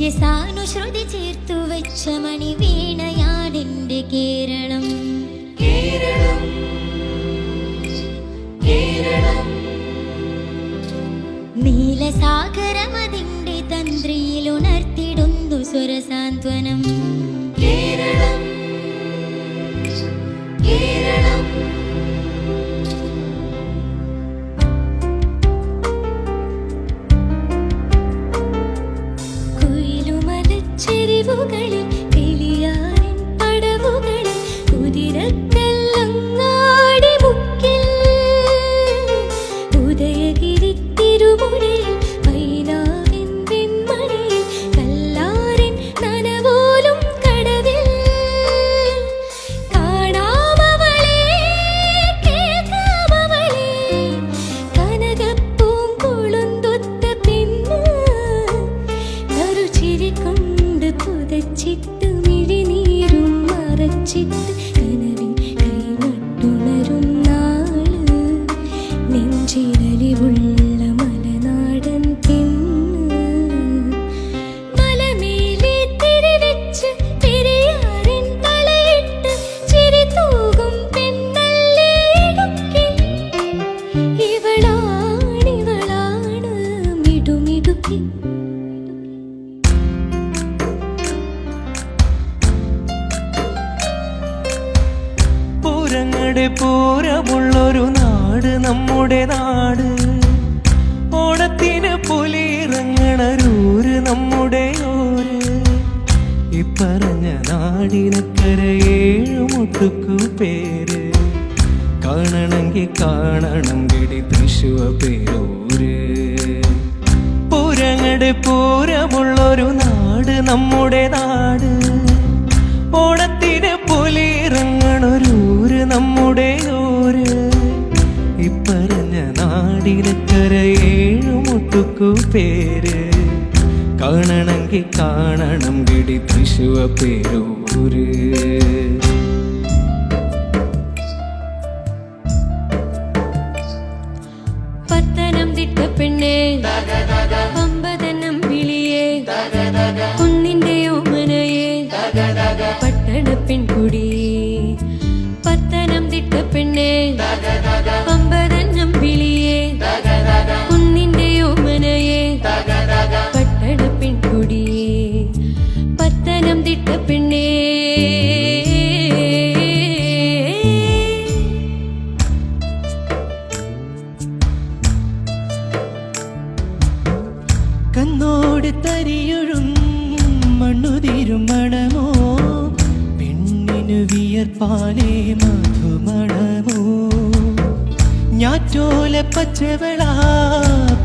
നിത്യസാനുശ്രുതി ചേർത്തു വെച്ച മണി വീണയാടിന്റെ കേരളം കേരളം കേരളം നീലസാഗരമതിന്റെ തന്ത്രിയിൽ ഉണർത്തിടുന്നു സ്വരസാന്ത്വനം चित പൂരങ്ങളുടെ പൂരമുള്ളൊരു നാട് നമ്മുടെ നാട്. ഓണത്തിന് പുലിയിറങ്ങണരൂര് നമ്മുടെ ഓര് ഇപ്പറഞ്ഞ നാടിനക്കര ഏഴുമുട്ടുക്കു പേര്. കാണണമെങ്കിൽ കാണണം കിടി തൃശുവ പേരൂര്. പൂരങ്ങളുടെ പൂരമുള്ളൊരു നാട് നമ്മുടെ നാട്. ഓണത്തിന് പുലിയിറങ്ങണൊരൂര് നമ്മുടെ ഊര് ഇപ്പറഞ്ഞ നാടിനക്കര ഏഴുമുട്ടുക്കു പേര്. കാണണമെങ്കിൽ കാണണം കിടി തൃശുവ പേരൂര്. പത്തനംതിട്ട പെണ്ണേ പട്ടണ പത്തനംതിട്ട പെണ്ണേ പമ്പതനം വിളിയേ കുന്നിന്റെ ഓമനയെ പട്ടണ പെൺകുടി പത്തനംതിട്ട പെണ്ണേ. കന്നോട് തരിയൊഴും മണ്ണുതിരും മണമോ പെണ്ണിനു വിയർപ്പാലേ മധുമണമോ ഞാറ്റോല പച്ചവള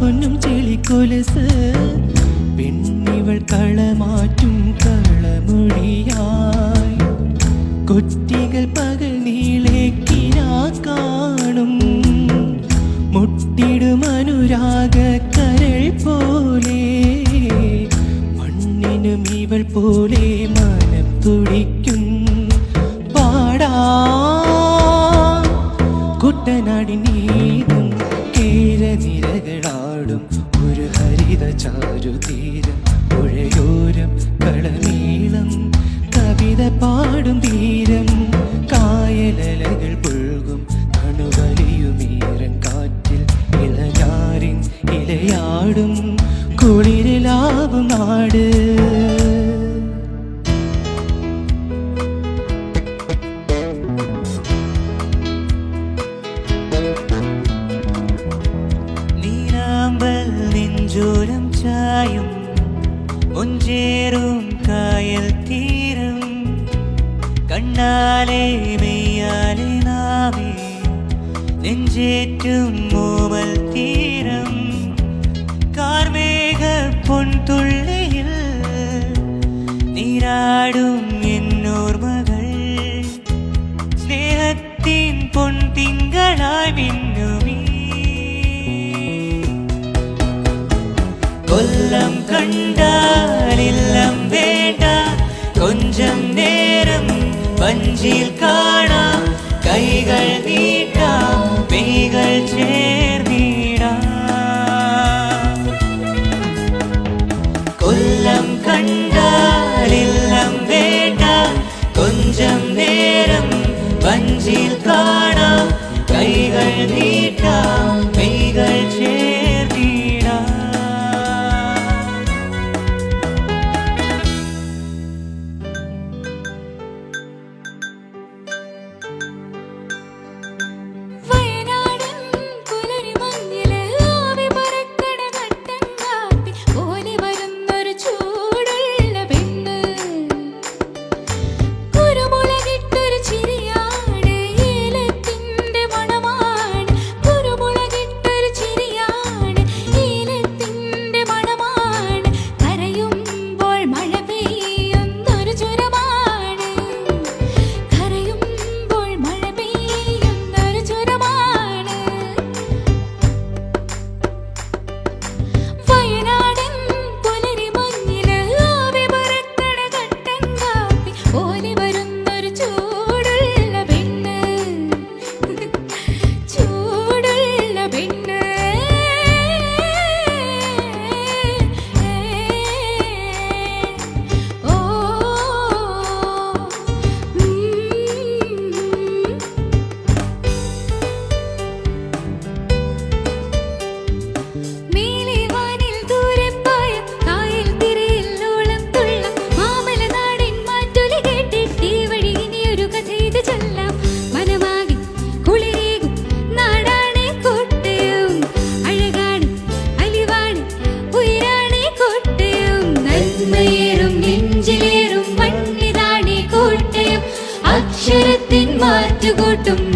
പൊന്നും ചെളിക്കൊലസ് പെണ്ണിവൾ കളമാറ്റും കളമൊഴിയായി. കൊറ്റികൾ പകൽ നീളേക്കിനാ കാണും. മുട്ടിടും അനുരാഗ കരൾ പോലെ. മണ്ണിനും ഇവൾ പോലെ മനം തുടിക്കും ഇലയാടും കുളിരിലാവും നാട് നീരാമ്പൽ നെഞ്ചോരം ചായും ഒഞ്ചേറും കായൽ തീരം കണ്ണാലെ മെയ്യാലെ നാവേ നെഞ്ചേറ്റും മോമൽ തീരം பொன்துள்ளியில் நீராடும் என்னோர் மகள் ஸ்நேகத்தின் பொன் திங்களாய் மின்னுமே. கொல்லம் கண்டால் இல்லம் வேண்டா கொஞ்சம் நேரம் பஞ்சில் காணா. கைகள் நீட்டா மெய்கள் சே காணாம் கைகள் நீட்டாம். கூட்டும்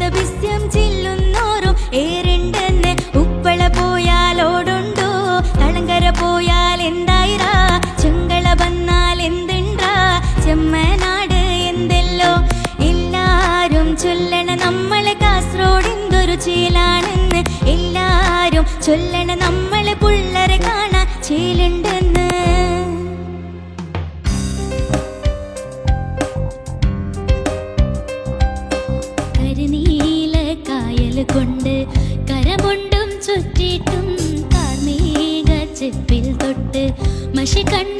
തവിസ്യം ചില്ലുന്നോരും ഏരുണ്ടെന്ന് ഉപ്പള പോയാൽ ഓടുണ്ടോ തളങ്കര പോയാൽ എന്തായിരാ? ചെങ്കള വന്നാൽ എന്തുണ്ടാ? ചെമ്മനാട് എന്തെല്ലോ? എല്ലാരും ചൊല്ലണ നമ്മളെ കാസർഗോഡ് എന്തൊരു ചീലാണെന്ന്. എല്ലാരും ചൊല്ലണ നമ്മൾ കണ്ണു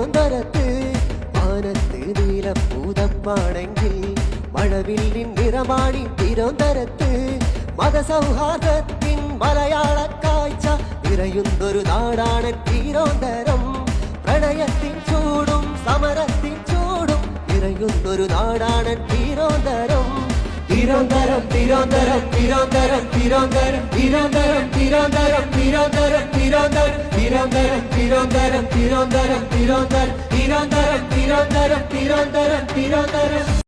കാഞ്ചോന്തരത്ത് വാനത്ത് നീലപ്പൂതപ്പാണെങ്കിൽ മഴവില്ലിൻ നിറമാണി തിരോന്തരത്ത് മതസൗഹാർദ്ദത്തിൻ മലയാള കാഴ്ച നിറയുന്നൊരു നാടാണ് തിരോന്തരം പ്രണയത്തിൻ ചൂടും സമരത്തിൻ ചൂടും നിറയുന്നൊരു നാടാണ് തിരോന്തരം Tirondaram, tirondaram, tirondaram, tirondaram, tirondaram, tirondaram, tirondaram, tirondaram, tirondaram, tirondaram, tirondaram, tirondaram, tirondaram, tirondaram, tirondaram, tirondaram.